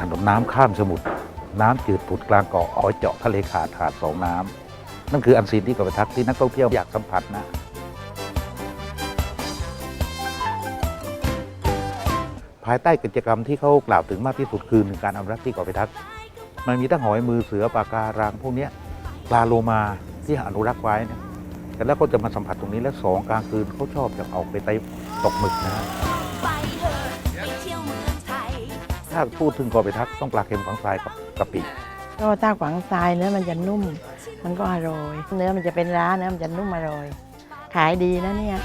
ถนนน้ำข้ามสมุทรน้ำจืดผุดกลางเกาะอ้อยเจาะทะเลขาดหาดสองน้ำนั่นคืออันซีนที่เกาะไปทักที่นักท่องเที่ยวอยากสัมผัสนะภายใต้กิจกรรมที่เขากล่าวถึงมากที่สุดคือการอนุรักษ์ที่เกาะไปทักมันมีทั้งหอยมือเสือปลาการังพวกนี้ปลาโลมาที่อนุรักษ์ไว้เนี่ยแต่แล้วก็จะมาสัมผัสตรงนี้และสองกลางคืนเขาชอบจะออกไปไตตกหมึกนะฮะ ถ้าพูดถึงเกาะไปทักต้องปลาเค็มฝังทรายกับกะปิก็ถ้าขวางทรายเนื้อมันจะนุ่ม มันก็อร่อย เนื้อมันจะเป็นร้านเนื้อมันจะนุ่มอร่อย ขายดีนะเนี่ย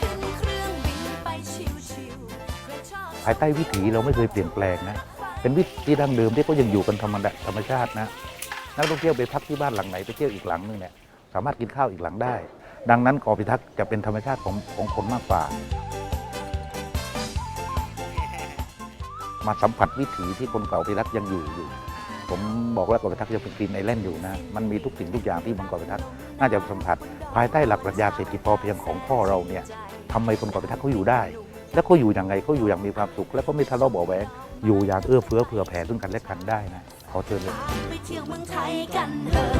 ขึ้นเครื่องบินไปชิวๆใครชอบภายใต้วิถีเราไม่เคยเปลี่ยนแปลงนะ เป็นวิถีดั้งเดิมที่เขายังอยู่กันธรรมดาธรรมชาตินะ นักท่องเที่ยวไปพักที่บ้านหลังไหนไปเที่ยวอีกหลังนึงเนี่ยสามารถกินข้าวอีกหลังได้ ดังนั้นเกาะพิทักษ์จะเป็นธรรมชาติของของคนมากกว่า มาสัมผัสวิถีที่คนเก่าพิทักยังอยู่อยู่ ผมบอกแล้วเกาะพิทักษ์ยังเป็นกรีนไอแลนด์อยู่นะมันมีทุกสิ่งทุกอย่างที่บนเกาะพิทักษ์น่าจะสัมผัส ภายใต้หลักปรัชญาเศรษฐกิจพอเพียงของพ่อเราเนี่ยทำไมคนเกาะพิทักษ์เขาอยู่ได้ แล้วเขาอยู่อย่างไงเขาอยู่อย่างมีความสุข แล้วก็ไม่ทะเลาะเบาะแวงอยู่อย่างเอื้อเฟื้อเผื่อแผ่ซึ่งกันและกันได้นะขอเชิญเลยไปเที่ยวเมืองไทยกันเถอะ